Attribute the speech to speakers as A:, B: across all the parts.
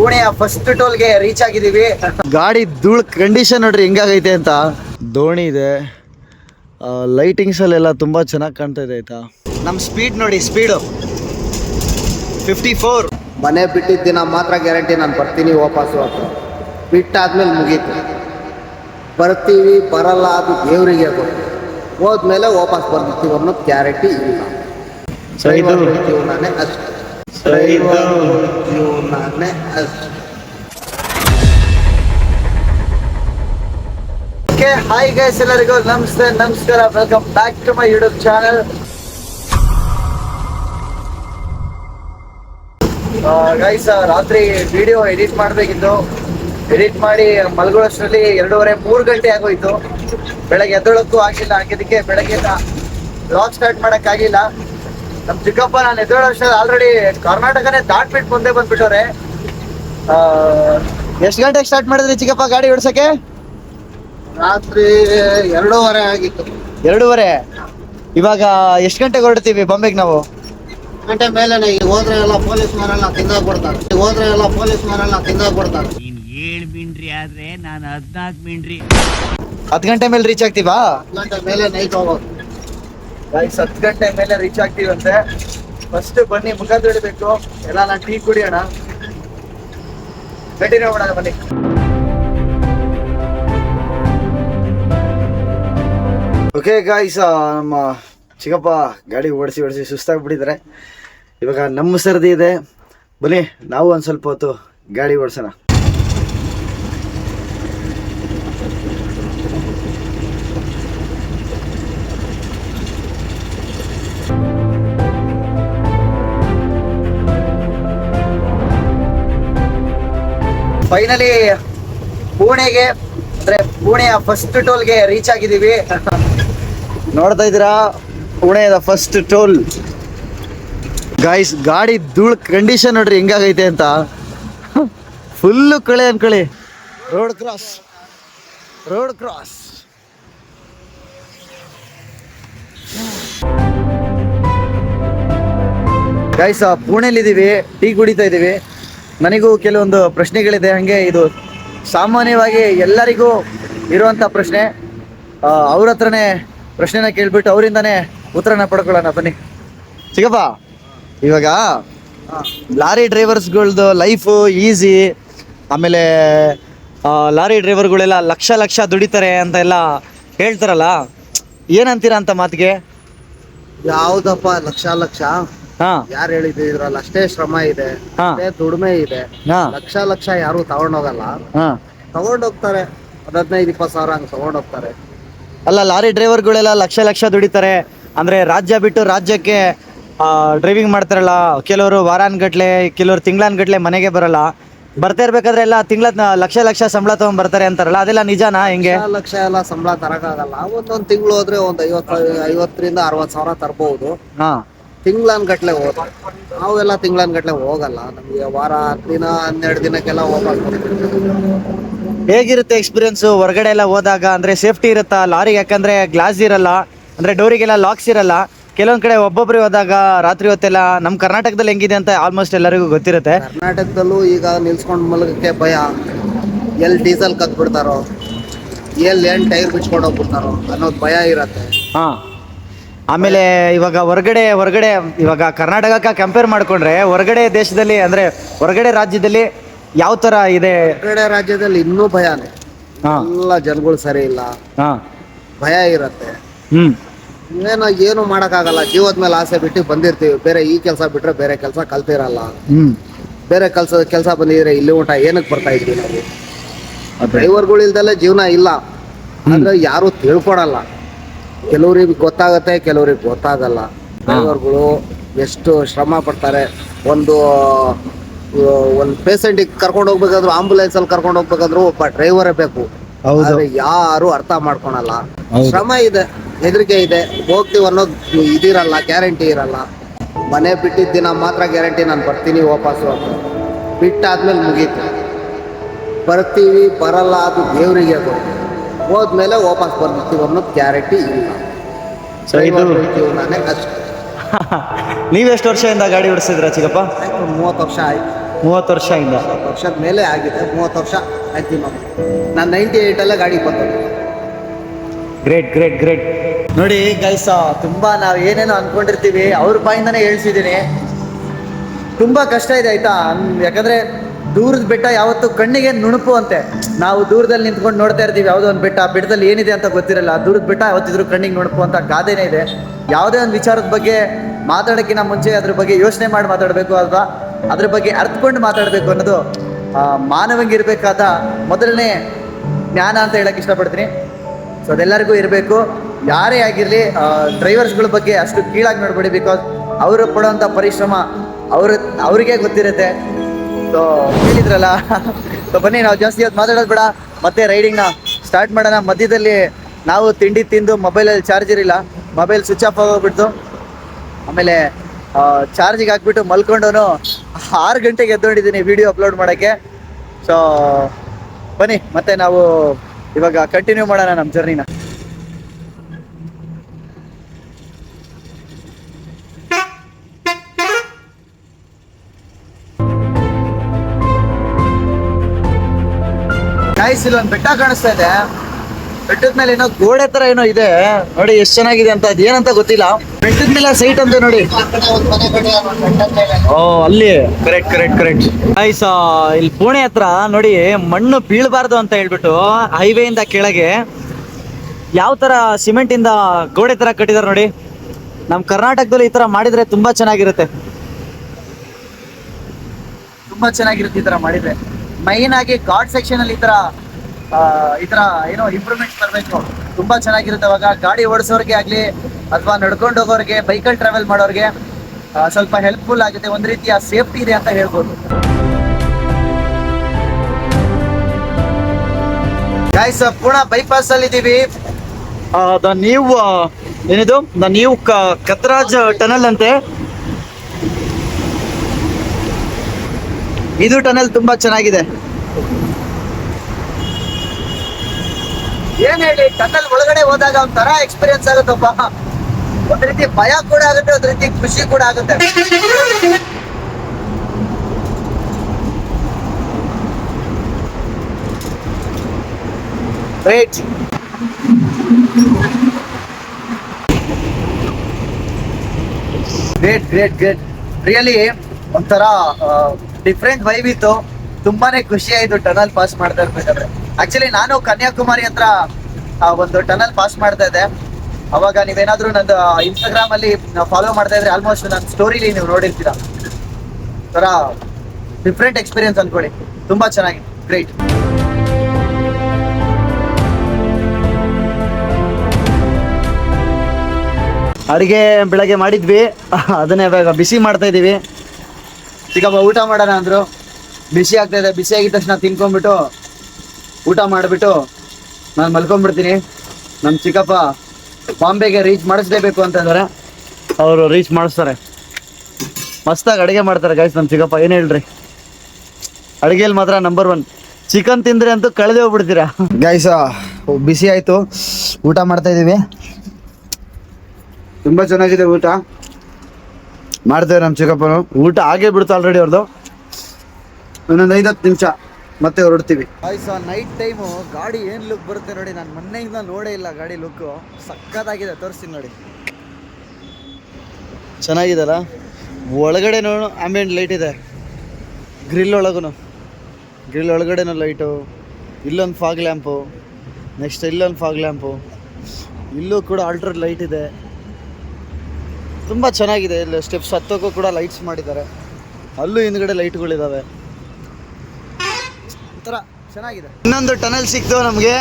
A: ಪುಣೆಯ first ಟೋಲ್ಗೆ reach ಆಗಿದೀವಿ ಗಾಡಿ ಧೂಳ್ condition ನೋಡ್ರಿ ಹೆಂಗಾಗೈತೆ ಅಂತ. ದೋಣಿ ಇದೆ. ಲೈಟಿಂಗ್ಸ್ ಅಲ್ಲೆಲ್ಲ ತುಂಬಾ ಚೆನ್ನಾಗಿ ಕಾಣ್ತಾ ಇದೆ ಆಯ್ತಾ? ನಮ್ಮ ಸ್ಪೀಡ್ ನೋಡಿ ಸ್ಪೀಡು ಫಿಫ್ಟಿ ಫೋರ್
B: ಮನೆ ಬಿಟ್ಟಿದ್ದ ದಿನ ಮಾತ್ರ ಗ್ಯಾರಂಟಿ ನಾನು ಬರ್ತೀನಿ ವಾಪಸ್ಸು ಅಂತ. ಬಿಟ್ಟಾದ್ಮೇಲೆ ಮುಗೀತು. ಬರ್ತೀವಿ ಬರಲ್ಲ ಅದು ದೇವರಿಗೆ ಹೋದ್ಮೇಲೆ ವಾಪಸ್ ಬರ್ತೀವಿ ಅನ್ನೋದು ಗ್ಯಾರಂಟಿ ಇಲ್ಲ.
A: ಸೊ ಇದು
B: ಅಷ್ಟೇ ಅಷ್ಟು.
A: ಓಕೆ ಹಾಯ್ ಗೈಸ್ ಎಲ್ಲರಿಗೂ ನಮಸ್ತೆ, ನಮಸ್ಕಾರ welcome back to my YouTube channel guys ರಾತ್ರಿ ವಿಡಿಯೋ ಎಡಿಟ್ ಮಾಡಬೇಕಿತ್ತು. ಎಡಿಟ್ ಮಾಡಿ ಮಲಗೋಷ್ಟರಲ್ಲಿ ಎರಡೂವರೆ ಮೂರು ಗಂಟೆ ಆಗೋಯ್ತು. ಬೆಳಗ್ಗೆ ಎದ್ದೊಳಕ್ಕೂ ಆಗಿಲ್ಲ, ಹಾಗಿದ್ದಕ್ಕೆ ಬೆಳಗ್ಗೆ ಬ್ಲಾಗ್ ಸ್ಟಾರ್ಟ್ ಮಾಡೋಕ್ಕಾಗಿಲ್ಲ. ನಮ್ಮ ಚಿಕ್ಕಪ್ಪ ನಾನು ಎದ್ದೊಳೋಷ್ಟರಲ್ಲಿ ಆಲ್ರೆಡಿ ಕರ್ನಾಟಕನೇ ದಾಟ್ಬಿಟ್ಟು ಮುಂದೆ ಬಂದ್ಬಿಟ್ಟವ್ರೆ. ಎಷ್ಟು ಗಂಟೆಗೆ ಸ್ಟಾರ್ಟ್ ಮಾಡಿದ್ರಿ ಚಿಕ್ಕಪ್ಪ ಗಾಡಿ ಓಡಿಸಕ್ಕೆ?
B: ರಾತ್ರಿ ಎರಡೂವರೆ ಆಗಿತ್ತು.
A: ಎರಡೂವರೆ? ಇವಾಗ ಎಷ್ಟು ಗಂಟೆಗೆ ಹೊರಡ್ತೀವಿ ಬಾಂಬೆಗೆ ನಾವು?
B: ಗಂಟೆ ಮೇಲೆ ಈಗ ಹೋದ್ರೆ ಎಲ್ಲ ಪೊಲೀಸ್ ಮಾರೆಲ್ಲ ತಿಂದಾಕ್ಬಿಡ್ತಾರೆ. ಈಗ ಹೋದ್ರೆ ಎಲ್ಲ ಪೊಲೀಸ್ ಮನೆಲ್ಲ ತಿಂದಾಗ ಕೊಡ್ತಾರೆ
C: ನೀನ್ ಏಳ್ ಮಿಂಡ್ರಿ ಆದ್ರೆ ನಾನು ಹದ್ನಾಲ್ಕು ಮಿಂಡ್ರಿ
A: ಹತ್ತು ಗಂಟೆ ಮೇಲೆ ರೀಚ್ ಆಗ್ತೀವಾ?
B: ಗಂಟೆ ಮೇಲೆ ನೈಟ್ ಹೋಗೋದು
A: ಗೈಸ್ ಹತ್ತು ಗಂಟೆ ಮೇಲೆ ರೀಚ್ ಆಗ್ತೀವಂತೆ. ಫಸ್ಟ್ ಬನ್ನಿ ಮುಖ ತೊಳಿಬೇಕು ಎಲ್ಲ ನಾನು ಟೀ ಕುಡಿಯೋಣ. ಕಂಟಿನ್ಯೂ ಮಾಡೋಣ ಬನ್ನಿ. ಓಕೆ ಗಾಯ್ಸ್ ನಮ್ಮ ಚಿಕ್ಕಪ್ಪ ಗಾಡಿ ಓಡಿಸಿ ಓಡಿಸಿ ಸುಸ್ತಾಗ್ಬಿಟ್ಟಿದ್ದಾರೆ. ಇವಾಗ ನಮ್ಮ ಸರದಿ ಇದೆ. ಬನ್ನಿ, ನಾವು ಒಂದು ಸ್ವಲ್ಪ ಹೊತ್ತು ಗಾಡಿ ಓಡಿಸೋಣ. ಫೈನಲಿ ಪುಣೆಗೆ, ಅಂದ್ರೆ ಪುಣೆಯ ಫಸ್ಟ್ ಟೋಲ್ಗೆ ರೀಚ್ ಆಗಿದ್ದೀವಿ. ನೋಡ್ತಾ ಇದ್ದೀರಾ? ಪುಣೆಯ ಫಸ್ಟ್ ಟೋಲ್ ಗಾಯ್ಸ್ ಗಾಡಿ ಧೂಳ್ ಕಂಡೀಷನ್ ನೋಡ್ರಿ ಹೆಂಗಾಗೈತೆ ಅಂತ. ಫುಲ್ಲು ಕಳೆ ಅನ್ಕೊಳ್ಳಿ. Road cross road cross guys ಪುಣೆಲಿದ್ದೀವಿ tea ಕುಡಿತಾ ಇದ್ದೀವಿ. ನನಗೂ ಕೆಲವೊಂದು ಪ್ರಶ್ನೆಗಳಿದೆ. ಹಾಗೆ ಇದು ಸಾಮಾನ್ಯವಾಗಿ ಎಲ್ಲರಿಗೂ ಇರುವಂಥ ಪ್ರಶ್ನೆ. ಅವ್ರ ಹತ್ರನೇ ಪ್ರಶ್ನೆನ ಕೇಳ್ಬಿಟ್ಟು ಅವರಿಂದನೇ ಉತ್ತರನ ಪಡ್ಕೊಳ್ಳೋಣ, ಬನ್ನಿ. ಸಿಗಪ್ಪ ಇವಾಗ ಲಾರಿ ಡ್ರೈವರ್ಸ್ಗಳ್ದು ಲೈಫು ಈಸಿ ಆಮೇಲೆ ಲಾರಿ ಡ್ರೈವರ್ಗಳೆಲ್ಲ ಲಕ್ಷ ಲಕ್ಷ ದುಡಿತಾರೆ ಅಂತ ಎಲ್ಲ ಹೇಳ್ತಾರಲ್ಲ, ಏನಂತೀರ ಅಂತ ಮಾತಿಗೆ?
B: ಯಾವುದಪ್ಪ ಲಕ್ಷ ಲಕ್ಷ? ಯಾರು ಹೇಳಿದ್ರು ಇದ್ರಲ್ಲಿ ಅಷ್ಟೇ ಶ್ರಮ ಇದೆ
A: ಹಾ.
B: ಅಷ್ಟೇ ದುಡಿಮೆ ಇದೆ.
A: ಹಾಂ.
B: ಲಕ್ಷ ಲಕ್ಷ ಯಾರು ತಗೊಂಡೋಗಲ್ಲ.
A: ತಗೊಂಡ್
B: ತಗೊಂಡೋಗ್ತಾರೆ. ಒಂದ್ ಹದಿನೈದು ಇಪ್ಪತ್ತು ಸಾವಿರ ಹಂಗೆ ತಗೊಂಡೋಗ್ತಾರೆ.
A: ಅಲ್ಲ ಲಾರಿ ಡ್ರೈವರ್ಗಳೆಲ್ಲ ಲಕ್ಷ ಲಕ್ಷ ದುಡಿತಾರೆ. ಅಂದ್ರೆ ರಾಜ್ಯ ಬಿಟ್ಟು ರಾಜ್ಯಕ್ಕೆ ಡ್ರೈವಿಂಗ್ ಮಾಡ್ತಾರಲ್ಲ ಕೆಲವರು ವಾರಾನ್ಗಟ್ಲೆ ಕೆಲವರು ತಿಂಗಳಾನ್ಗಟ್ಲೆ ಮನೆಗೆ ಬರಲ್ಲ. ಬರ್ತಾ ಇರ್ಬೇಕಾದ್ರೆ ಎಲ್ಲ ತಿಂಗಳ ಲಕ್ಷ ಲಕ್ಷ ಸಂಬಳ ತಗೊಂಡ್ ಬರ್ತಾರೆ ಅಂತಾರಲ್ಲ ಅದೆಲ್ಲ ನಿಜಾನಾ ಹೆಂಗೆ?
B: ಲಕ್ಷ ಲಕ್ಷ ಎಲ್ಲ ಸಂಬಳ ತರಕಾಗಲ್ಲ. ಒಂದೊಂದ್ ತಿಂಗಳು ಹೋದ್ರೆ ಒಂದ್ ಐವತ್ತು ಐವತ್ತರಿಂದ ಅರವತ್ ಸಾವಿರ ತರಬಹುದು
A: ಹಾ.
B: ತಿಂಗ್ಳನ್ ಗಟ್ಲೆ ಹೋದ ನಾವೆಲ್ಲ ತಿಂಗ್ಳನ್ ಗಟ್ಲೆ ಹೋಗಲ್ಲ. ನಮಗೆ ವಾರ ಹತ್ತು ದಿನ ಹನ್ನೆರಡು ದಿನಕ್ಕೆಲ್ಲ ವಾಪಸ್
A: ಹೇಗಿರುತ್ತೆ ಎಕ್ಸ್ಪೀರಿಯನ್ಸ್ ಹೊರಗಡೆ ಎಲ್ಲ ಹೋದಾಗ ಅಂದ್ರೆ ಸೇಫ್ಟಿ ಇರುತ್ತಾ? ಲಾರಿಗೆ ಯಾಕಂದ್ರೆ ಗ್ಲಾಸ್ ಇರಲ್ಲ ಅಂದ್ರೆ ಡೋರಿಗೆಲ್ಲ ಲಾಕ್ಸ್ ಇರಲ್ಲ. ಕೆಲವೊಂದ್ ಕಡೆ ಒಬ್ಬೊಬ್ರು ಹೋದಾಗ ರಾತ್ರಿ ಹೊತ್ತೆಲ್ಲ ನಮ್ಮ ಕರ್ನಾಟಕದಲ್ಲಿ ಹೆಂಗಿದೆ ಅಂತ ಆಲ್ಮೋಸ್ಟ್ ಎಲ್ಲರಿಗೂ ಗೊತ್ತಿರುತ್ತೆ.
B: ಕರ್ನಾಟಕದಲ್ಲೂ ಈಗ ನಿಲ್ಸ್ಕೊಂಡ್ ಮಲಗಕ್ಕೆ ಭಯ. ಎಲ್ಲಿ ಡೀಸೆಲ್ ಕತ್ಬಿಡ್ತಾರೋ ಎಲ್ಲಿ ಏನ್ ಟೈರ್ ಬಿಚ್ಕೊಂಡು ಹೋಗ್ಬಿಡ್ತಾರೋ ಅನ್ನೋದು ಭಯ ಇರತ್ತೆ.
A: ಹಾ. ಆಮೇಲೆ ಇವಾಗ ಹೊರಗಡೆ ಹೊರಗಡೆ ಇವಾಗ ಕರ್ನಾಟಕಕ್ಕೆ ಕಂಪೇರ್ ಮಾಡ್ಕೊಂಡ್ರೆ ಹೊರಗಡೆ ದೇಶದಲ್ಲಿ ಅಂದ್ರೆ ಹೊರಗಡೆ ರಾಜ್ಯದಲ್ಲಿ ಯಾವ ತರ ಇದೆ?
B: ಹೊರಗಡೆ ರಾಜ್ಯದಲ್ಲಿ ಇನ್ನೂ ಭಯನೇ.
A: ಹಾಂ.
B: ಎಲ್ಲ ಜನಗಳು ಸರಿ ಇಲ್ಲ.
A: ಹಾ.
B: ಭಯ ಇರತ್ತೆ.
A: ಹ್ಮ್.
B: ಏನೋ ಏನು ಮಾಡೋಕ್ಕಾಗಲ್ಲ. ಜೀವದ ಮೇಲೆ ಆಸೆ ಬಿಟ್ಟು ಬಂದಿರ್ತೀವಿ. ಬೇರೆ ಈ ಕೆಲಸ ಬಿಟ್ರೆ ಬೇರೆ ಕೆಲಸ ಕಲ್ತಿರಲ್ಲ.
A: ಹ್ಮ್.
B: ಬೇರೆ ಕೆಲಸ ಕೆಲಸ ಬಂದಿದ್ರೆ ಇಲ್ಲಿ ಊಟ ಏನಕ್ಕೆ ಬರ್ತಾ ಇದ್ವಿ ನಾವು? ಡ್ರೈವರ್ಗಳು ಇಲ್ದಲ್ಲೇ ಜೀವನ ಇಲ್ಲ. ಅಂದ್ರೆ ಯಾರು ತಿಳ್ಕೊಡಲ್ಲ ಕೆಲವ್ರಿಗೆ ಗೊತ್ತಾಗತ್ತೆ ಕೆಲವ್ರಿಗೆ ಗೊತ್ತಾಗಲ್ಲ. ಡ್ರೈವರ್ಗಳು ಎಷ್ಟು ಶ್ರಮ ಪಡ್ತಾರೆ. ಒಂದು ಒಂದು ಪೇಷಂಟಿಗೆ ಕರ್ಕೊಂಡು ಹೋಗ್ಬೇಕಾದ್ರು ಆಂಬುಲೆನ್ಸ್ ಅಲ್ಲಿ ಕರ್ಕೊಂಡು ಹೋಗ್ಬೇಕಾದ್ರು ಒಬ್ಬ ಡ್ರೈವರೇ ಬೇಕು. ಆದ್ರೆ ಯಾರು ಅರ್ಥ ಮಾಡ್ಕೊಳಲ್ಲ. ಶ್ರಮ ಇದೆ ಹೆದರಿಕೆ ಇದೆ. ಹೋಗ್ತೀವಿ ಅನ್ನೋದು ಇದಿರಲ್ಲ ಗ್ಯಾರಂಟಿ ಇರಲ್ಲ. ಮನೆ ಬಿಟ್ಟಿದ್ದ ದಿನ ಮಾತ್ರ ಗ್ಯಾರಂಟಿ ನಾನು ಬರ್ತೀನಿ ವಾಪಸ್ಸು ಅಂತ. ಬಿಟ್ಟಾದ್ಮೇಲೆ ಮುಗೀತು. ಬರ್ತೀವಿ ಬರಲ್ಲ ಅದು ದೇವರಿಗೆ ಗೊತ್ತು ಹೋದ್ಮೇಲೆ ವಾಪಸ್ ಬರ್ತೀವಿ ಅನ್ನೋದು ಗ್ಯಾರಂಟಿ ಇಲ್ಲ.
A: ಸೊ ಇದು
B: ಜೀವನನೇ ಅಷ್ಟು.
A: ನೀವೆಷ್ಟು ವರ್ಷದಿಂದ ಗಾಡಿ ಓಡಿಸಿದ್ರ ಚಿಕ್ಕಪ್ಪ?
B: ಆಯ್ತು ಮೂವತ್ತು ವರ್ಷ ಆಯ್ತು.
A: ಮೂವತ್ತು ವರ್ಷದಿಂದ
B: ವರ್ಷದ ಮೇಲೆ ಆಗಿದೆ ಮೂವತ್ತು ವರ್ಷ ಮ್ಯಾಕ್ಸಿಮಮ್ ನಾನು ನೈಂಟಿ ಏಯ್ಟಲ್ಲೇ ಗಾಡಿ ಬಂದ
A: ಗ್ರೇಟ್ ಗ್ರೇಟ್ ಗ್ರೇಟ್ ನೋಡಿ ಗೈಸ ತುಂಬಾ ನಾವು ಏನೇನೋ ಅನ್ಕೊಂಡಿರ್ತೀವಿ ಅವ್ರ ಬಾಯಿಂದಾನೇ ಹೇಳ್ಸಿದ್ದೀನಿ ತುಂಬಾ ಕಷ್ಟ ಇದೆ ಆಯ್ತಾ? ಯಾಕಂದ್ರೆ ದೂರದ ಬೆಟ್ಟ ಯಾವತ್ತು ಕಣ್ಣಿಗೆ ನುಣುಪು ಅಂತೆ. ನಾವು ದೂರದಲ್ಲಿ ನಿಂತ್ಕೊಂಡು ನೋಡ್ತಾ ಇರ್ತೀವಿ ಯಾವುದೋ ಒಂದು ಬೆಟ್ಟ ಬೆಟ್ಟದಲ್ಲಿ ಏನಿದೆ ಅಂತ ಗೊತ್ತಿರಲ್ಲ. ದೂರದ ಬೆಟ್ಟ ಯಾವತ್ತಿದ್ರು ಕಣ್ಣಿಗೆ ನುಣುಪು ಅಂತ ಗಾದೆನೇ ಇದೆ. ಯಾವುದೇ ಒಂದು ವಿಚಾರದ ಬಗ್ಗೆ ಮಾತಾಡೋಕ್ಕಿಂತ ಮುಂಚೆ ಅದ್ರ ಬಗ್ಗೆ ಯೋಚನೆ ಮಾಡಿ ಮಾತಾಡಬೇಕು ಅಥವಾ ಅದ್ರ ಬಗ್ಗೆ ಅರ್ಥಕೊಂಡು ಮಾತಾಡಬೇಕು ಅನ್ನೋದು ಆ, ಇರಬೇಕಾದ ಮೊದಲನೇ ಜ್ಞಾನ ಅಂತ ಹೇಳಕ್ ಇಷ್ಟಪಡ್ತೀನಿ. ಸೊ ಅದೆಲ್ಲರಿಗೂ ಇರಬೇಕು. ಯಾರೇ ಆಗಿರಲಿ ಡ್ರೈವರ್ಸ್ಗಳ ಬಗ್ಗೆ ಅಷ್ಟು ಕೀಳಾಗಿ ನೋಡ್ಬೇಡಿ ಬಿಕಾಸ್ ಅವರು ಪಡೋಂಥ ಪರಿಶ್ರಮ ಅವ್ರ ಅವ್ರಿಗೆ ಗೊತ್ತಿರುತ್ತೆ. ಸೊ ಹೇಳಿದ್ರಲ್ಲ ಸೊ ಬನ್ನಿ, ನಾವು ಜಾಸ್ತಿ ಹೊತ್ತು ಮಾತಾಡೋದು ಬೇಡ. ಮತ್ತೆ ರೈಡಿಂಗ್ನ ಸ್ಟಾರ್ಟ್ ಮಾಡೋಣ. ಮಧ್ಯದಲ್ಲಿ ನಾವು ತಿಂಡಿ ತಿಂದು ಮೊಬೈಲಲ್ಲಿ ಚಾರ್ಜ್ ಇರಲಿಲ್ಲ. ಮೊಬೈಲ್ ಸ್ವಿಚ್ ಆಫ್ ಆಗೋಗ್ಬಿಡ್ತು. ಆಮೇಲೆ ಚಾರ್ಜಿಗೆ ಹಾಕ್ಬಿಟ್ಟು ಮಲ್ಕೊಂಡು ಆರು ಗಂಟೆಗೆ ಎದ್ದೊಂಡಿದ್ದೀನಿ ವಿಡಿಯೋ ಅಪ್ಲೋಡ್ ಮಾಡೋಕ್ಕೆ. ಸೊ ಬನ್ನಿ, ಮತ್ತೆ ನಾವು ಇವಾಗ ಕಂಟಿನ್ಯೂ ಮಾಡೋಣ ನಮ್ಮ ಜರ್ನಿನ ಗಾಯ್ಸ್ ಇಲ್ಲೊಂದು ಬೆಟ್ಟ ಕಾಣಿಸ್ತಾ ಇದೆ. ಬೆಟ್ಟದ ಮೇಲೆ ಏನೋ ಗೋಡೆ ತರ ಏನೋ ಇದೆ. ನೋಡಿ, ಎಷ್ಟು ಚೆನ್ನಾಗಿದೆ ಅಂತ ಅದೇನಂತ ಗೊತ್ತಿಲ್ಲ. ಬೆಟ್ಟದ ಮೇಲೆ ಸೈಟ್ ಅಂತ ನೋಡಿ. ಓ, ಅಲ್ಲಿ. ಕರೆಕ್ಟ್ ಕರೆಕ್ಟ್ ಕರೆಕ್ಟ್ ಐಸ್ ಇಲ್ಲಿ ಪುಣೆ ಹತ್ರ ನೋಡಿ, ಮಣ್ಣು ಬೀಳಬಾರ್ದು ಅಂತ ಹೇಳ್ಬಿಟ್ಟು ಹೈವೇ ಇಂದ ಕೆಳಗೆ ಯಾವ ತರ ಸಿಮೆಂಟ್ ಇಂದ ಗೋಡೆ ತರ ಕಟ್ಟಿದಾರೆ ನೋಡಿ. ನಮ್ಮ ಕರ್ನಾಟಕದಲ್ಲಿ ಈ ತರ ಮಾಡಿದ್ರೆ ತುಂಬಾ ಚೆನ್ನಾಗಿರುತ್ತೆ. ತುಂಬಾ ಚೆನ್ನಾಗಿರುತ್ತೆ ಈ ತರ ಮಾಡಿದ್ರೆ. ಮೈನ್ ಆಗಿ ಗಾಡ್ ಸೆಕ್ಷನ್ ಅಲ್ಲಿ ಈ ತರ ಆ, ಈ ಏನೋ ಇಂಪ್ರೂವ್ಮೆಂಟ್ ಬರಬೇಕು. ತುಂಬಾ ಚೆನ್ನಾಗಿರುತ್ತೆ ಅವಾಗ. ಗಾಡಿ ಓಡಿಸೋರಿಗೆ ಆಗ್ಲಿ ಅಥವಾ ನಡ್ಕೊಂಡು ಹೋಗೋರಿಗೆ ಬೈಕಲ್ಲಿ ಟ್ರಾವೆಲ್ ಮಾಡೋರಿಗೆ ಸ್ವಲ್ಪ ಹೆಲ್ಪ್ಫುಲ್ ಆಗುತ್ತೆ. ಒಂದ್ ರೀತಿಯ ಸೇಫ್ಟಿ ಇದೆ ಅಂತ ಹೇಳ್ಬೋದು. ಗಾಯ್ಸ್ ಪುಣೆ ಬೈಪಾಸ್ ಅಲ್ಲಿ ಇದೀವಿ. ನ್ಯೂ ಏನಿದು? ದ ನ್ಯೂ ಕತ್ರಾಜ್ ಟನಲ್ ಅಂತೆ. ಇದು ಟನಲ್ ತುಂಬಾ ಚೆನ್ನಾಗಿದೆ. ಏನ್ ಹೇಳಿ ಟನಲ್ ಒಳಗಡೆ ಹೋದಾಗ ಒಂಥರ ಎಕ್ಸ್ಪೀರಿಯನ್ಸ್ ಆಗುತ್ತಪ್ಪ. ಒಂದ್ ರೀತಿ ಭಯ ಕೂಡ ಆಗುತ್ತೆ, ಒಂದ್ ರೀತಿ ಖುಷಿ ಕೂಡ ಆಗುತ್ತೆ. Great. Great great great really ಒಂಥರ ಡಿಫ್ರೆಂಟ್ ವೈಬ್ ಇತ್ತು. ತುಂಬಾನೇ ಖುಷಿ ಆಯ್ತು ಟನಲ್ ಪಾಸ್ ಮಾಡ್ತಾ ಇರ್ಬೇಕಾದ್ರೆ. ಆಕ್ಚುಲಿ ನಾನು ಕನ್ಯಾಕುಮಾರಿ ಹತ್ರ ಒಂದು ಟನಲ್ ಪಾಸ್ ಮಾಡ್ತಾ ಇದ್ದೆ. ಅವಾಗ ನೀವೇನಾದ್ರೂ ನಂದು ಇನ್ಸ್ಟಾಗ್ರಾಮ್ ಅಲ್ಲಿ ಫಾಲೋ ಮಾಡ್ತಾ ಇದ್ರೆ ಆಲ್ಮೋಸ್ಟ್ ನನ್ನ ಸ್ಟೋರಿಲಿ ನೀವು ನೋಡಿರ್ತೀರಾ. ಒಂಥರ ಡಿಫ್ರೆಂಟ್ ಎಕ್ಸ್ಪೀರಿಯನ್ಸ್ ಅನ್ಕೊಳ್ಳಿ. ತುಂಬಾ ಚೆನ್ನಾಗಿತ್ತು. ಗ್ರೇಟ್ ಅಡುಗೆ ಬೆಳಗ್ಗೆ ಮಾಡಿದ್ವಿ. ಅದನ್ನೇ ಇವಾಗ ಬಿಸಿ ಮಾಡ್ತಾ ಇದೀವಿ. ಚಿಕ್ಕಪ್ಪ ಊಟ ಮಾಡೋಣ ಅಂದ್ರು. ಬಿಸಿ ಆಗ್ತಾ ಇದೆ. ಬಿಸಿ ಆಗಿದ ತಕ್ಷಣ ತಿನ್ಕೊಂಡ್ಬಿಟ್ಟು ಊಟ ಮಾಡಿಬಿಟ್ಟು ನಾನು ಮಲ್ಕೊಂಡ್ಬಿಡ್ತೀನಿ. ನಮ್ಮ ಚಿಕ್ಕಪ್ಪ ಬಾಂಬೆಗೆ ರೀಚ್ ಮಾಡಿಸ್ಲೇಬೇಕು ಅಂತ ಇದ್ದಾರೆ ಅವರು ರೀಚ್ ಮಾಡಿಸ್ತಾರೆ. ಮಸ್ತಾಗಿ ಅಡುಗೆ ಮಾಡ್ತಾರೆ ಗೈಸ್ ನಮ್ಮ ಚಿಕ್ಕಪ್ಪ. ಏನು ಹೇಳ್ರಿ? ಅಡುಗೆಯಲ್ಲಿ ಮಾತ್ರ ನಂಬರ್ ಒನ್ ಚಿಕನ್ ತಿಂದ್ರೆ ಅಂತೂ ಕಳೆದೇ ಹೋಗ್ಬಿಡ್ತೀರಾ? ಗೈಸ ಬಿಸಿ ಆಯಿತು. ಊಟ ಮಾಡ್ತಾ ತುಂಬ ತುಂಬಾ ಚೆನ್ನಾಗಿದೆ ಊಟ. ಮಾಡ್ತೇವೆ ನಮ್ಮ ಚಿಕ್ಕಪ್ಪನು ಊಟ ಆಗೇ ಬಿಡ್ತು ಆಲ್ರೆಡಿ ಅವ್ರದ್ದು ಇನ್ನೊಂದು ಐದತ್ತು ನಿಮಿಷ, ಮತ್ತೆ ಹೊರಡ್ತೀವಿ. ನೈಟ್ ಟೈಮು ಗಾಡಿ ಏನು ಲುಕ್ ಬರುತ್ತೆ ನೋಡಿ, ನಾನು ಮೊನ್ನೆಯಿಂದ ನೋಡೇ ಇಲ್ಲ ಗಾಡಿ ಲುಕ್ಕು ಸಕ್ಕತ್ತಾಗಿದೆ ತೋರಿಸ್ತೀನಿ ನೋಡಿ. ಚೆನ್ನಾಗಿದಲ್ಲ ಒಳಗಡೆ ನೋಡು ಆಂಬಿಯಂಟ್ ಲೈಟ್ ಇದೆ. ಗ್ರಿಲ್ ಒಳಗೂ ಗ್ರಿಲ್ ಒಳಗಡೆನೂ ಲೈಟು ಇಲ್ಲೊಂದು ಫಾಗ್ ಲ್ಯಾಂಪು ನೆಕ್ಸ್ಟ್ ಇಲ್ಲೊಂದು ಫಾಗ್ ಲ್ಯಾಂಪು ಇಲ್ಲೂ ಕೂಡ ಆಲ್ಟ್ರ ಲೈಟ್ ಇದೆ. ತುಂಬ ಚೆನ್ನಾಗಿದೆ ಇಲ್ಲಿ ಸ್ಟೆಪ್ಸ್ ಹತ್ತೋಕ್ಕೂ ಕೂಡ ಲೈಟ್ಸ್ ಮಾಡಿದ್ದಾರೆ. ಅಲ್ಲೂ ಹಿಂದ್ಗಡೆ ಲೈಟ್ಗಳಿದ್ದಾವೆ ಒಂಥರ ಚೆನ್ನಾಗಿದೆ. ಇನ್ನೊಂದು ಟನಲ್ ಸಿಕ್ತು ನಮಗೆ.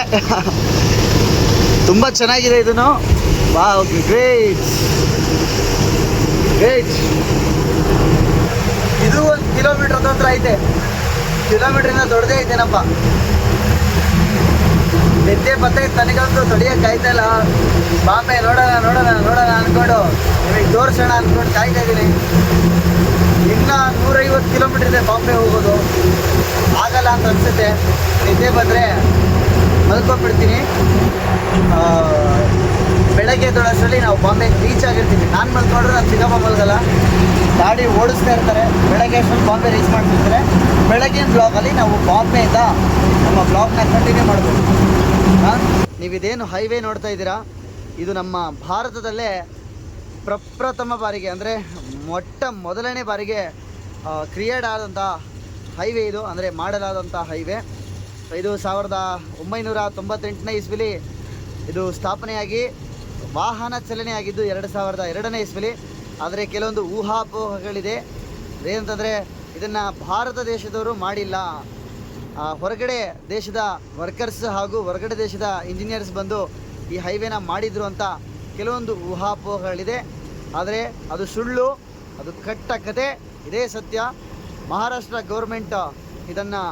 A: ತುಂಬ ಚೆನ್ನಾಗಿದೆ ಇದನ್ನು. ವಾ ಗ್ರೇಟ್ ಗ್ರೇಟ್ ಇದು ಒಂದು ಕಿಲೋಮೀಟರ್ ಹತ್ರ ಐತೆ. ಕಿಲೋಮೀಟ್ರಿಂದ ದೊಡ್ಡದೇ ಐತೇನಪ್ಪ ನಿದ್ದೆ ಬತ್ತೆ ತನಗಂತೂ ತಡಿಯಕ್ಕೆ ಆಯ್ತಾ ಇಲ್ಲ. ಬಾಂಬೆ ನೋಡೋಣ ನೋಡೋಣ ನೋಡೋಣ ಅಂದ್ಕೊಂಡು ನಿಮಗೆ ತೋರಿಸೋಣ ಅನ್ಕೊಂಡು ಕಾಯ್ತಾ ಇದ್ದೀನಿ. ಇನ್ನ ನೂರೈವತ್ತು ಕಿಲೋಮೀಟರ್ ಇದೆ ಬಾಂಬೆ ಹೋಗೋದು. ಆಗಲ್ಲ ಅಂತ ಅನ್ಸುತ್ತೆ. ನಿದ್ದೆ ಬಂದರೆ ಮಲ್ಕೊಂಡ್ಬಿಡ್ತೀನಿ. ಬೆಳಗ್ಗೆ ದೊಡ್ಡಷ್ಟರಲ್ಲಿ ನಾವು ಬಾಂಬೆ ರೀಚ್ ಆಗಿರ್ತೀವಿ. ನಾನು ಮಲ್ಕೊಂಡ್ರೆ ನಾನು ಸಿಗಮ್ಮ ಮಲ್ಗಲ್ಲ. ಗಾಡಿ ಓಡಿಸ್ತಾ ಇರ್ತಾರೆ. ಬೆಳಗ್ಗೆ ಅಷ್ಟೊಂದು ಬಾಂಬೆ ರೀಚ್ ಮಾಡ್ತಿರ್ತಾರೆ. ಬೆಳಗಿನ ಬ್ಲಾಗಲ್ಲಿ ನಾವು ಬಾಂಬೆಯಿಂದ ನಮ್ಮ ಬ್ಲಾಗ್ನ ಕಂಟಿನ್ಯೂ ಮಾಡ್ಬೋದು. ನೀವು ಇದೇನು ಹೈವೇ ನೋಡ್ತಾ ಇದ್ದೀರಾ? ಇದು ನಮ್ಮ ಭಾರತದಲ್ಲೇ ಪ್ರಪ್ರಥಮ ಬಾರಿಗೆ, ಅಂದರೆ ಮೊಟ್ಟ ಮೊದಲನೇ ಬಾರಿಗೆ ಕ್ರಿಯೇಟ್ ಆದಂಥ ಹೈವೇ ಇದು, ಅಂದರೆ ಮಾಡಲಾದಂಥ ಹೈವೇ ಇದು ಸಾವಿರದ ಒಂಬೈನೂರ ತೊಂಬತ್ತೆಂಟನೇ ಇಸ್ವಿಲಿ ಇದು ಸ್ಥಾಪನೆಯಾಗಿ, ವಾಹನ ಚಲನೆ ಆಗಿದ್ದು ಎರಡು ಸಾವಿರದ ಎರಡನೇ ಇಸ್ವಿಲಿ. ಆದರೆ ಕೆಲವೊಂದು ಊಹಾಪೋಹಗಳಿದೆ. ಏನಂತಂದರೆ, ಇದನ್ನು ಭಾರತ ದೇಶದವರು ಮಾಡಿಲ್ಲ. ಹೊರಗಡೆ ದೇಶದ ವರ್ಕರ್ಸ್ ಹಾಗೂ ಹೊರಗಡೆ ದೇಶದ ಇಂಜಿನಿಯರ್ಸ್ ಬಂದು ಈ ಹೈವೇನ ಮಾಡಿದ್ರು ಅಂತ ಕೆಲವೊಂದು ಊಹಾಪೋಹಗಳಿದೆ. ಆದರೆ ಅದು ಸುಳ್ಳು, ಅದು ಕಟ್ಟ ಕತೆ. ಇದೇ ಸತ್ಯ. ಮಹಾರಾಷ್ಟ್ರ ಗೌರ್ಮೆಂಟ್ ಇದನ್ನು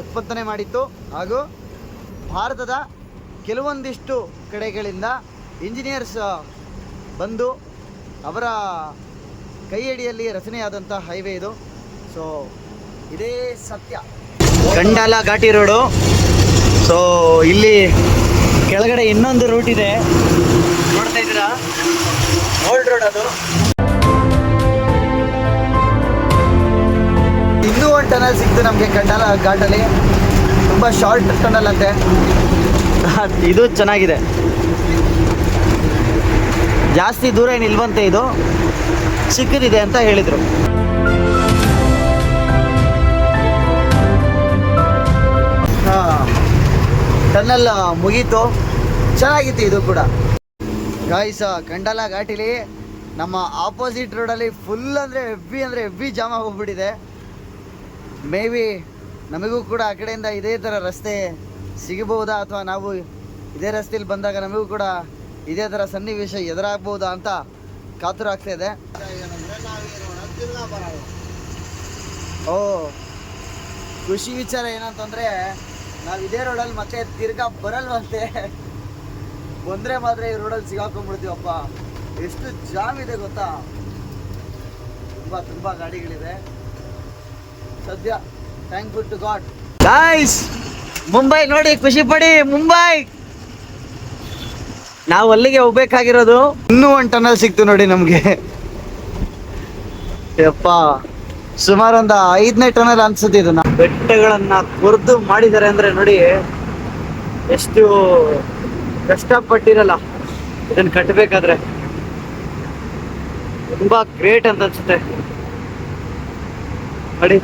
A: ಉತ್ಪತ್ತನೆ ಮಾಡಿತ್ತು. ಹಾಗೂ ಭಾರತದ ಕೆಲವೊಂದಿಷ್ಟು ಕಡೆಗಳಿಂದ ಇಂಜಿನಿಯರ್ಸ್ ಬಂದು ಅವರ ಕೈಯಡಿಯಲ್ಲಿ ರಚನೆಯಾದಂಥ ಹೈವೇ ಇದು. ಸೊ ಇದೇ ಸತ್ಯ. ಗಂಡಾಲ ಘಾಟಿ ರೋಡು. ಸೊ ಇಲ್ಲಿ ಕೆಳಗಡೆ ಇನ್ನೊಂದು ರೂಟ್ ಇದೆ. ನೋಡ್ತಾ ಇದ್ದೀರಾ? ಓಲ್ಡ್ ರೋಡ್ ಅದು. ಇನ್ನೂ ಒಂದು ಟನಲ್ ಸಿಕ್ತು ನಮಗೆ ಗಂಡಾಲ ಘಾಟಲ್ಲಿ. ತುಂಬ ಶಾರ್ಟ್ ಟನಲ್ ಅಂತೆ. ಇದು ಚೆನ್ನಾಗಿದೆ. ಜಾಸ್ತಿ ದೂರ ಏನು ಇಲ್ವಂತೆ ಇದು? ಚಿಕ್ಕದಿದೆ ಅಂತ ಹೇಳಿದರು. ಟನ್ನಲ್ ಮುಗೀತು. ಚೆನ್ನಾಗಿತ್ತು ಇದು ಕೂಡ. ಗಾಯ್ಸ ಕಂಡಲ ಘಾಟಿಲಿ ನಮ್ಮ ಆಪೋಸಿಟ್ ರೋಡಲ್ಲಿ ಫುಲ್ ಅಂದರೆ ಹೆಬ್ಬಿ ಅಂದರೆ ಹೆಬ್ಬಿ ಜಾಮ್ ಆಗೋಗ್ಬಿಟ್ಟಿದೆ ಮೇ ಬಿ ನಮಗೂ ಕೂಡ ಆ ಕಡೆಯಿಂದ ಇದೇ ಥರ ರಸ್ತೆ ಸಿಗಬಹುದಾ? ಅಥವಾ ನಾವು ಇದೇ ರಸ್ತೆಯಲ್ಲಿ ಬಂದಾಗ ನಮಗೂ ಕೂಡ ಇದೇ ಥರ ಸನ್ನಿವೇಶ ಎದುರಾಗ್ಬೋದಾ ಅಂತ ಕಾತುರ ಆಗ್ತಾ ಓ, ಖುಷಿ ವಿಚಾರ ಏನಂತಂದ್ರೆ ನಾವು ಇದೇ ರೋಡಲ್ಲಿ ಮತ್ತೆ ತಿರ್ಗಾ ಬರಲ್ವಂತೆ ಬಂದ್ರೆ ಮಾತ್ರ ಈ ರೋಡಲ್ಲಿ ಸಿಗಾಕೊಂಡ್ಬಿಡ್ತೀವಪ್ಪ. ಎಷ್ಟು ಜಾಮ್ ಇದೆ ಗೊತ್ತಾ? ತುಂಬಾ ತುಂಬಾ ಗಾಡಿಗಳಿದೆ ಸದ್ಯ thank good to god guys Mumbai ನೋಡಿ, ಖುಷಿ ಪಡಿ, ಮುಂಬೈ! ನಾವು ಅಲ್ಲಿಗೆ ಹೋಗ್ಬೇಕಾಗಿರೋದು ಇನ್ನೂ ಒಂದು ಟನಲ್ ಸಿಕ್ತು ನೋಡಿ ನಮಗೆ. ಯಪ್ಪ. ಸುಮಾರು ಒಂದು ಐದನೇ ಟನಲ್ ಅನ್ಸುತ್ತೆ ಇದನ್ನ ಬೆಟ್ಟಗಳನ್ನ ಕೊರ್ದು ಮಾಡಿದ್ದಾರೆ ಅಂದ್ರೆ ನೋಡಿ, ಎಷ್ಟು ಕಷ್ಟಪಟ್ಟಿರಲ್ಲ. ಇದನ್ನ ಕಟ್ಟಬೇಕಾದ್ರೆ ತುಂಬಾ ಗ್ರೇಟ್ ಅಂತ ಅನ್ಸುತ್ತೆ. ನೋಡಿ.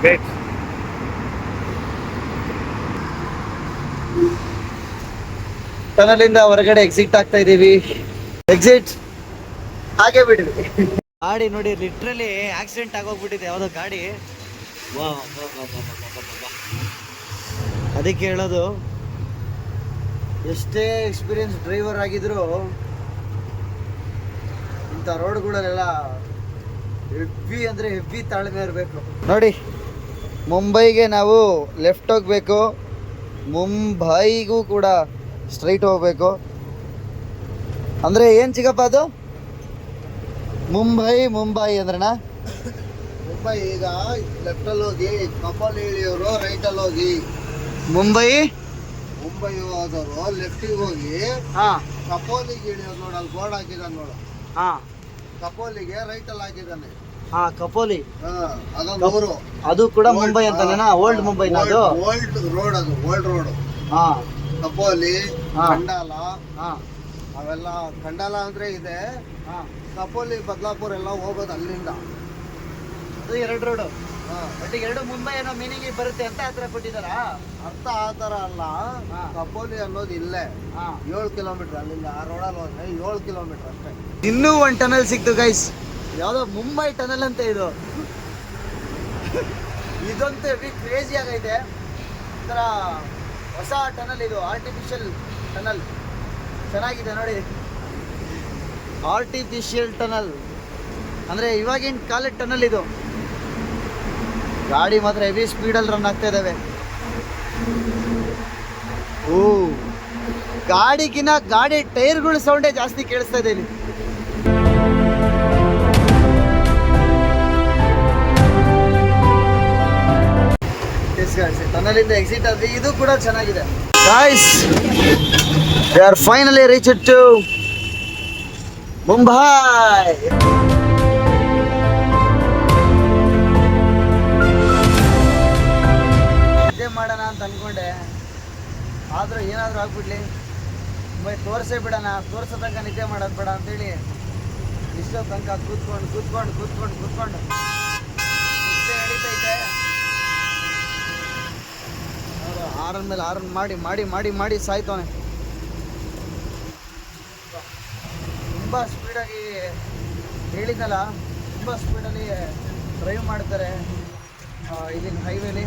A: ಗ್ರೇಟ್ ಟನಲಿಂದ ಹೊರಗಡೆ ಎಕ್ಸಿಟ್ ಆಗ್ತಾ ಇದೀವಿ ಎಕ್ಸಿಟ್ ಹಾಗೆ ಬಿಡ್ವಿ ಗಾಡಿ ನೋಡಿ ಲಿಟ್ರಲಿ ಆಕ್ಸಿಡೆಂಟ್ ಆಗೋಗ್ಬಿಟ್ಟಿದೆ. ಯಾವುದೋ ಗಾಡಿ. ಅದಕ್ಕೆ ಹೇಳೋದು ಎಷ್ಟೇ ಎಕ್ಸ್ಪೀರಿಯನ್ಸ್ ಡ್ರೈವರ್ ಆಗಿದ್ರು ಇಂಥ ರೋಡ್ಗಳಲ್ಲೆಲ್ಲ ಹೆಬ್ಬಿ ಅಂದರೆ ಹೆಬ್ಬಿ ತಾಳ್ಮೆ ಇರಬೇಕು. ನೋಡಿ ಮುಂಬೈಗೆ ನಾವು ಲೆಫ್ಟ್ ಹೋಗಬೇಕು ಮುಂಬೈಗೂ ಕೂಡ ಸ್ಟ್ರೈಟ್ ಹೋಗಬೇಕು. ಅಂದರೆ ಏನು ಚಿಕ್ಕಪ್ಪ ಅದು? ಮುಂಬೈ ಮುಂಬೈ ಅಂದ್ರೆ
B: ಮುಂಬೈ ಈಗ ಲೆಫ್ಟ್ ಅಲ್ಲಿ ಹೋಗಿ ಕಪಲ್ ಇಳಿಯೋರು ರೈಟ್ ಅಲ್ಲಿ ಹೋಗಿ
A: ಮುಂಬೈ?
B: ಮುಂಬೈ ಹೋದವರು ಲೆಫ್ಟಿಗೆ ಹೋಗಿ
A: ಹಾಂ.
B: ಕಪೋಲಿಗೆ ಇಳಿಯೋದು ನೋಡು ಅಲ್ಲಿ ಬೋರ್ಡ್ ಹಾಕಿದಾನೆ ನೋಡು.
A: ಹಾಂ.
B: ಕಪೋಲಿಗೆ ರೈಟ್ ಅಲ್ಲಿ ಹಾಕಿದ್ದಾನೆ
A: ಹಾ ಕಪೋಲಿ ಅದು ಕೂಡ ಮುಂಬೈ ಅಂತಾನೇನಾ? ಓಲ್ಡ್ ಮುಂಬೈ ಅದು?
B: ಓಲ್ಡ್ ರೋಡ್ ಅದು ಓಲ್ಡ್ ರೋಡ್
A: ಹಾ.
B: ಕಪೋಲಿ
A: ಹಾ.
B: ಅವೆಲ್ಲ ಕಂಡಲ ಅಂದರೆ ಇದೆ.
A: ಹಾಂ.
B: ಕಪೋಲಿ ಬದಲಾಪುರ ಎಲ್ಲ ಹೋಗೋದು ಅಲ್ಲಿಂದ.
A: ಅದು ಎರಡು ರೋಡು
B: ಹಾ.
A: ಬಟ್ ಎರಡು ಮುಂಬೈ ಏನೋ ಮೀನಿಂಗ್ ಬರುತ್ತೆ ಅಂತ ಹತ್ರ ಕೊಟ್ಟಿದ್ದಾರಾ?
B: ಅರ್ಥ ಆ ಥರ ಅಲ್ಲ. ಕಪೋಲಿ ಅನ್ನೋದು ಇಲ್ಲೇ. ಏಳು ಕಿಲೋಮೀಟರ್ ಅಲ್ಲಿಂದ ಆ ರೋಡಲ್ಲಿ ಹೋದ್ರೆ ಏಳು ಕಿಲೋಮೀಟರ್ ಅಷ್ಟೇ.
A: ಇನ್ನೂ ಒಂದು ಟನಲ್ ಸಿಕ್ತು ಗೈಸ್ ಯಾವುದೋ ಮುಂಬೈ ಟನಲ್ ಅಂತ ಇದು. ಇದಂತೂ ಹೆವಿ ಕ್ರೇಜಿ ಆಗೈತೆ. ಒಂಥರ ಹೊಸ ಟನಲ್ ಇದು ಆರ್ಟಿಫಿಷಿಯಲ್ ಟನಲ್ ಚೆನ್ನಾಗಿದೆ ನೋಡಿ. ಆರ್ಟಿಫಿಷಿಯಲ್ ಟನಲ್ ಅಂದರೆ ಇವಾಗಿನ ಕಾಲದ ಟನಲ್ ಇದು. ಗಾಡಿ ಮಾತ್ರ ಹೆವಿ ಸ್ಪೀಡಲ್ಲಿ ರನ್ ಆಗ್ತಾ ಇದಾವೆ. ಓ ಗಾಡಿಗಿನ ಗಾಡಿ ಟೈರ್ಗಳು ಸೌಂಡೇ ಜಾಸ್ತಿ ಕೇಳಿಸ್ತಾ ಇದೆ ಇಲ್ಲಿ. ಇಂದ ಎಕ್ಸಿಟ್ ಆದ್ರೆ ಇದು ಕೂಡ ಚೆನ್ನಾಗಿದೆ. Guys, we are finally reached to Mumbai. ನಿದ್ದೆ ಮಾಡೋಣ ಅಂತ ಅನ್ಕೊಂಡೆ. ಆದ್ರೂ ಏನಾದ್ರೂ ಆಗ್ಬಿಡ್ಲಿ. ಮುಂಬೈ ತೋರಿಸೇ ಬಿಡೋಣ ತೋರ್ಸೋ ತನಕ ನಿದ್ದೆ ಮಾಡೋದು ಬೇಡ ಅಂತೇಳಿ ಇಷ್ಟೋ ತನಕ ಕೂತ್ಕೊಂಡು ಕೂತ್ಕೊಂಡು ಕೂತ್ಕೊಂಡು ಕೂತ್ಕೊಂಡು. ಎಳಿತೈತೆ ಆರನ್ ಮೇಲೆ ಆರನ್ ಮಾಡಿ ಮಾಡಿ ಮಾಡಿ ಮಾಡಿ ಸಾಯ್ತವನೆ. ತುಂಬ ಸ್ಪೀಡಾಗಿ ಹೇಳಿದ್ನಲ್ಲ, ತುಂಬ ಸ್ಪೀಡಲ್ಲಿ ಡ್ರೈವ್ ಮಾಡ್ತಾರೆ ಇಲ್ಲಿನ ಹೈವೇಲಿ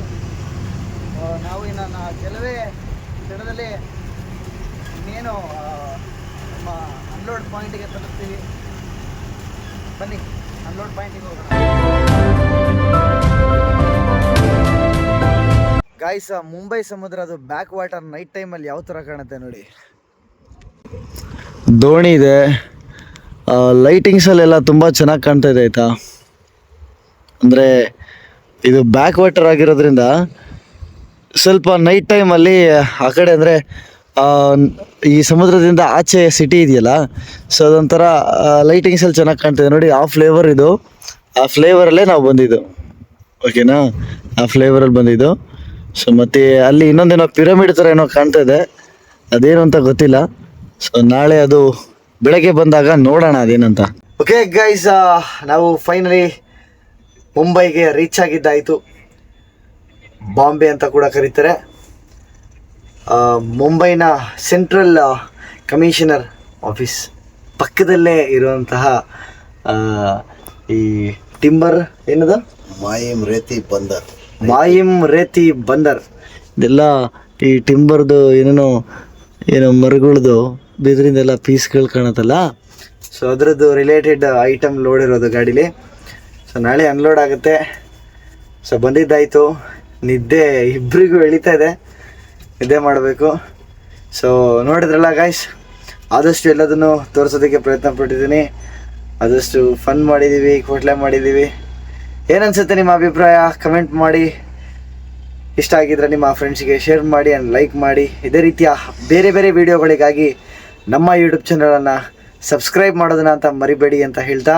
A: ನಾವು ಇನ್ನು ಕೆಲವೇ ಕ್ಷಣದಲ್ಲಿ ಇನ್ನೇನು ನಮ್ಮ ಅನ್ಲೋಡ್ ಪಾಯಿಂಟಿಗೆ ತಲುಪ್ತೀವಿ. ಬನ್ನಿ ಅನ್ಲೋಡ್ ಪಾಯಿಂಟಿಗೆ ಹೋಗೋಣ. ಗಾಯ್ಸ್ ಮುಂಬೈ ಸಮುದ್ರ ಅದು ಬ್ಯಾಕ್ ವಾಟರ್ ನೈಟ್ ಟೈಮಲ್ಲಿ ಯಾವ ಥರ ಕಾಣುತ್ತೆ ನೋಡಿ. ದೋಣಿ ಇದೆ. ಲೈಟಿಂಗ್ಸಲ್ಲೆಲ್ಲ ತುಂಬ ಚೆನ್ನಾಗಿ ಕಾಣ್ತಾ ಇದೆ ಆಯಿತಾ? ಅಂದರೆ ಇದು ಬ್ಯಾಕ್ ವಾಟರ್ ಆಗಿರೋದ್ರಿಂದ ಸ್ವಲ್ಪ ನೈಟ್ ಟೈಮಲ್ಲಿ ಆ ಕಡೆ ಅಂದರೆ ಈ ಸಮುದ್ರದಿಂದ ಆಚೆ ಸಿಟಿ ಇದೆಯಲ್ಲ ಸೊ ಅದೊಂಥರ ಲೈಟಿಂಗ್ಸಲ್ಲಿ ಚೆನ್ನಾಗಿ ಕಾಣ್ತಿದೆ ನೋಡಿ, ಆ ಫ್ಲೇವರ್ ಇದು. ಆ ಫ್ಲೇವರಲ್ಲೇ ನಾವು ಬಂದಿದ್ದು. ಓಕೆನಾ ಆ ಫ್ಲೇವರಲ್ಲಿ ಬಂದಿದ್ದು. ಸೊ ಮತ್ತೆ ಅಲ್ಲಿ ಇನ್ನೊಂದೇನೋ ಪಿರಮಿಡ್ ಥರ ಏನೋ ಕಾಣ್ತಾ ಇದೆ. ಅದೇನು ಅಂತ ಗೊತ್ತಿಲ್ಲ. ಸೊ ನಾಳೆ ಅದು ಬೆಳಗ್ಗೆ ಬಂದಾಗ ನೋಡೋಣ ಅದೇನಂತ. ಓಕೆ ಗೈಸ್ ನಾವು ಫೈನಲಿ ಮುಂಬೈಗೆ ರೀಚ್ ಆಗಿದ್ದಾಯಿತು. ಬಾಂಬೆ ಅಂತ ಕೂಡ ಕರೀತಾರೆ. ಮುಂಬೈನ ಸೆಂಟ್ರಲ್ ಕಮಿಷನರ್ ಆಫೀಸ್ ಪಕ್ಕದಲ್ಲೇ ಇರುವಂತಹ ಆ, ಈ ಟಿಂಬರ್ ಏನದ?
B: ಮಾಯಂ ರೇತಿ ಬಂದರ್
A: ಮಾಯಿಮ್ ರೇತಿ ಬಂದರ್. ಇದೆಲ್ಲ ಈ ಟಿಂಬರ್ದು ಏನೇನೋ ಏನೋ ಮರಗಳದು ಬಿದ್ರಿಂದೆಲ್ಲ ಪೀಸ್ಗಳು ಕಾಣುತ್ತಲ್ಲ? ಸೊ ಅದರದ್ದು ರಿಲೇಟೆಡ್ ಐಟಮ್ ಲೋಡ್ ಇರೋದು ಗಾಡೀಲಿ. ಸೊ ನಾಳೆ ಅನ್ಲೋಡ್ ಆಗುತ್ತೆ. ಸೊ ಬಂದಿದ್ದಾಯಿತು. ನಿದ್ದೆ ಇಬ್ಬರಿಗೂ ಎಳಿತಾ ಇದೆ. ನಿದ್ದೆ ಮಾಡಬೇಕು. ಸೊ ನೋಡಿದ್ರಲ್ಲ ಗಾಯ್ಸ್ ಆದಷ್ಟು ಎಲ್ಲದನ್ನು ತೋರಿಸೋದಕ್ಕೆ ಪ್ರಯತ್ನ ಪಟ್ಟಿದ್ದೀನಿ. ಆದಷ್ಟು ಫನ್ ಮಾಡಿದ್ದೀವಿ ಕೋಟ್ಲೆ ಮಾಡಿದ್ದೀವಿ. ಏನನ್ಸುತ್ತೆ ನಿಮ್ಮ ಅಭಿಪ್ರಾಯ? ಕಮೆಂಟ್ ಮಾಡಿ. ಇಷ್ಟ ಆಗಿದ್ರೆ ನಿಮ್ಮ ಫ್ರೆಂಡ್ಸ್ಗೆ ಶೇರ್ ಮಾಡಿ ಆ್ಯಂಡ್ ಲೈಕ್ ಮಾಡಿ. ಇದೇ ರೀತಿಯ ಬೇರೆ ಬೇರೆ ವಿಡಿಯೋಗಳಿಗಾಗಿ ನಮ್ಮ ಯೂಟ್ಯೂಬ್ ಚಾನಲನ್ನು ಸಬ್ಸ್ಕ್ರೈಬ್ ಮಾಡೋದನ್ನ ಅಂತ ಮರಿಬೇಡಿ ಅಂತ ಹೇಳ್ತಾ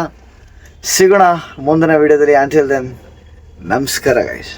A: ಸಿಗೋಣ ಮುಂದಿನ ವಿಡಿಯೋದಲ್ಲಿ ಅಂಟಿಲ್ ದೆನ್ ನಮಸ್ಕಾರ ಗೈಸ್.